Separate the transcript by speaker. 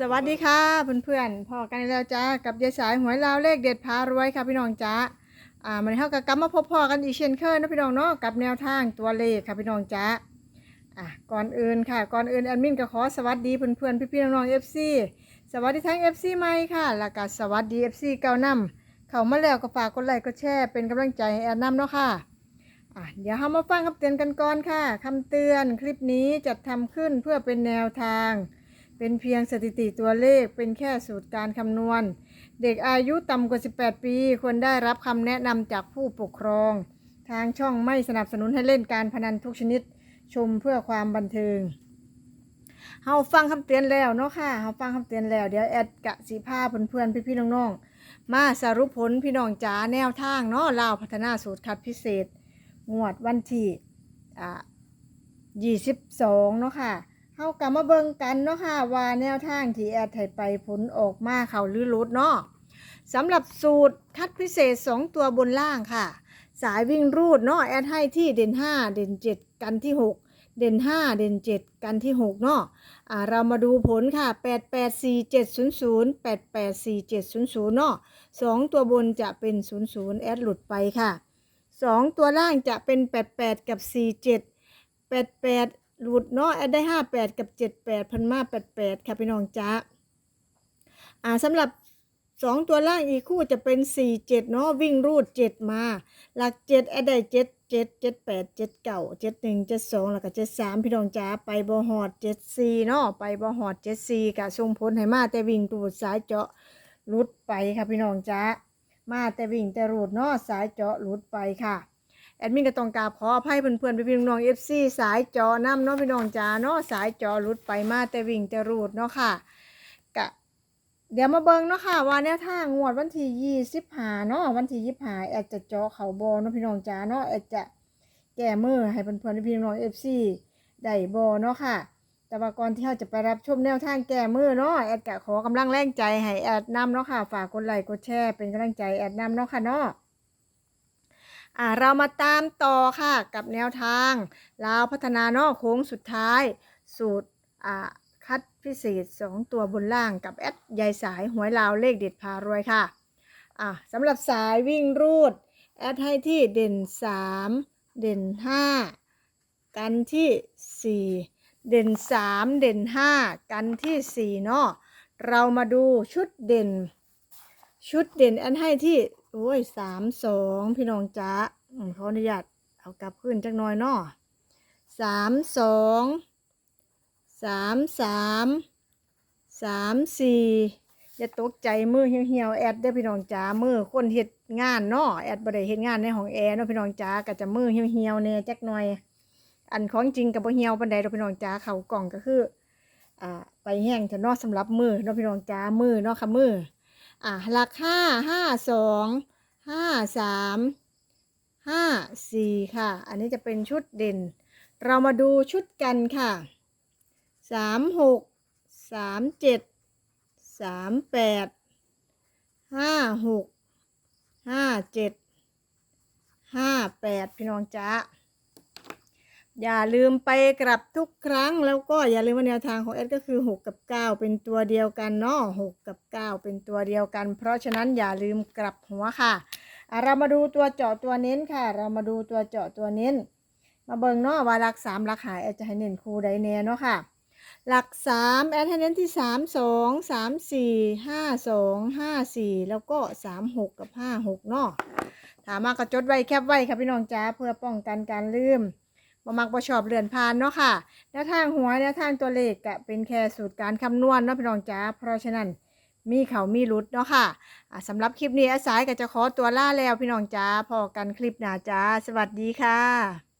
Speaker 1: สวัสดีค่ะเพื่อนๆพอกันอีกแล้วจ้ากับยายสายหวยลาวเลขเด็ดพารวยค่ะพี่น้องจ้าอ่ามันเท่ากับกลับมาพบพอกันอีกเช่นเคยนะพี่น้องเนาะกับแนวทางตัวเลขค่ะพี่น้องจ้าอะก่อนอื่นค่ะก่อนอื่นแอดมินก็ขอสวัสดีเพื่อนๆพี่ๆน้องๆเอฟซีสวัสดีทั้ง FC ใหม่ค่ะแล้วก็สวัสดี FC เก่านำเข้ามาแล้วก็ฝากกดไลค์กดแชร์เป็นกำลังใจให้แอดนำเนาะค่ะอะเดี๋ยวเรามาฟังคำเตือนกันก่อนค่ะคำเตือนคลิปนี้จัดทำขึ้นเพื่อเป็นแนวทาง เป็นเพียงสถิติตัวเลขเป็นแค่สูตรการคำนวณ เด็กอายุต่ำกว่า 18 ปีควรได้รับคำแนะนำจากผู้ปกครอง ทางช่องไม่สนับสนุนให้เล่นการพนันทุกชนิดชมเพื่อความบันเทิงเฮาฟังคำเตือนแล้วเนาะค่ะเฮาฟังคำเตือนแล้ว เดี๋ยวแอดกะสีผ้าเพื่อนๆพี่ๆน้องๆมาสรุปผลพี่น้องจ๋าแนวทางเนาะลาวพัฒนาสูตรคัดพิเศษ งวดวันที่อ่ายี่สิบสองเนาะค่ะ เฮากลับมาเบิ่งกันเนาะค่ะว่าแนวทางที่แอดให้ไปผลออกมาเขาหรือรุดเนาะสำหรับสูตรคัดพิเศษ 2 ตัวบนล่างค่ะ สายวิ่งรูดเนาะแอดให้ที่เด่น 5 เด่น 7 กันที่ 6 เด่น 5 เด่น 7 กันที่ 6 เนาะอ่าเรามาดูผลค่ะ 884700 884700 เนาะสองตัวบนจะเป็น 00 แอดหลุดไปค่ะสองตัวล่างจะเป็น 88 กับ 47 88 หลุดเนาะแอดได้58กับ78พันมา88ค่ะพี่น้องจ๊ะอ่าสำหรับ2ตัวล่างอีกคู่จะเป็น47เจ็ดเนาะวิ่งรูด7มา หลัก7แอดได้7 7 78 7 9 7 1 7 2แล้วก็73พี่น้องจ๊ะไปบ่หอด74เนาะไปบ่หอด74กะส่งผลให้มาแต่วิ่งตูดสายเจาะรุดไปค่ะพี่น้องจ๊ะมาแต่วิ่งแต่รูดเนาะสายเจาะรุดไปค่ะ แอดมินก็ต้องกราบขออภัยเพื่อนๆไปพี่น้องเอฟซีสายจาะน้ำเนาะพี่น้องจ๋าเนาะสายจาะรุดไปมาแต่วิ่งแต่รูดเนาะค่ะกะเดี๋ยวมาเบิ่งเนาะค่ะว่าแนวทางงวดวันที่ยี่สิบห้าเนาะวันที่ยี่สิบห้าแอดจะจาะเขาบอเนาะพี่น้องจ๋าเนาะแอดจะแก้มือให้เพื่อนๆไปพี่น้องเอฟซีได้บอเนาะค่ะ แต่ว่าก่อนที่เราจะไปรับชมแนวทางแก้มือเนาะแอดกะขอกำลังแรงใจให้แอดนำเนาะค่ะฝากกดไลค์กดแชร์เป็นกำลังใจแอดนำเนาะค่ะเนาะ อ่าเรามาตามต่อค่ะกับแนวทางลาวพัฒนานาะโค้งสุดท้าย สูตรอ่าคัดพิเศษ 2 ตัวบนล่างกับแอดยายสายหวยลาวเลขเด็ดพารวยค่ะอ่าสำหรับสายวิ่งรูด แอดให้ที่เด่น 3 เด่น 5 กันที่ 4 เด่น 3 เด่น 5 กันที่4เนาะเรามาดูชุดเด่น ชุดเด่นแอันให้ที่ โอ้ยสามสองพี่น้องจ๊ะขออนุญาตเอากลับขึ้นจักหน่อยเนาะสามสองสามสามสามสี่อย่าตกใจมือเหี่ยวๆแอดได้พี่น้องจ๋ามือคนเฮ็ดงานเนาะแอดบ่ได้เฮ็ดงานในห้องแอร์เนาะพี่น้องจ๋าก็จะมือเหี่ยวๆแน่จักหน่อย อันของจริงกับบ่เหี่ยวปานใดดอกพี่น้องจ๋าเขากล่องก็คืออ่าไปแห้งจะนาะสำหรับมือเนาะพี่น้องจ๋ามือเนาะค่ะมือ อะหลักห้าห้าสองห้าสามห้าสี่ค่ะ อันนี้จะเป็นชุดเด่น เรามาดูชุดกันค่ะสามหกสามเจ็ดสามแปดห้าหกห้าเจ็ดห้าแปดพี่น้องจ๊ะ อย่าลืมไปกลับทุกครั้งแล้วก็อย่าลืมว่าแนวทางของเอสก็คือ 6 กับ 9 เป็นตัวเดียวกันเนาะ6กับ 9 เป็นตัวเดียวกัน เพราะฉะนั้นอย่าลืมกลับหัวค่ะอะเรามาดูตัวเจาะตัวเน้นค่ะ เรามาดูตัวเจาะตัวเน้น มาเบิ่งเนาะว่าหลักสามหลักหายแอดจะให้เน้นคู่ใดแน่เนาะค่ะ หลักสามแอดให้เน้นที่สามสองสามสี่ห้าสองห้าสี่แล้วก็สามหกกับห้าหกเนาะถามมากระจดไว้แคบไว้ค่ะพี่น้องจ้าเพื่อป้องกันการลืม บ่มักบ่ชอบเรื่อนผ่านเนาะค่ะแนวทางหัวแนวทางตัวเลขก็เป็นแค่สูตรการคำนวณเนาะพี่น้องจ๋าเพราะฉะนั้นมีเขามีรุดเนาะค่ะอะสำหรับคลิปนี้อาสายก็จะขอตัวล่าแล้วพี่น้องจ๋าพอกันคลิปหน้าจ้า สวัสดีค่ะ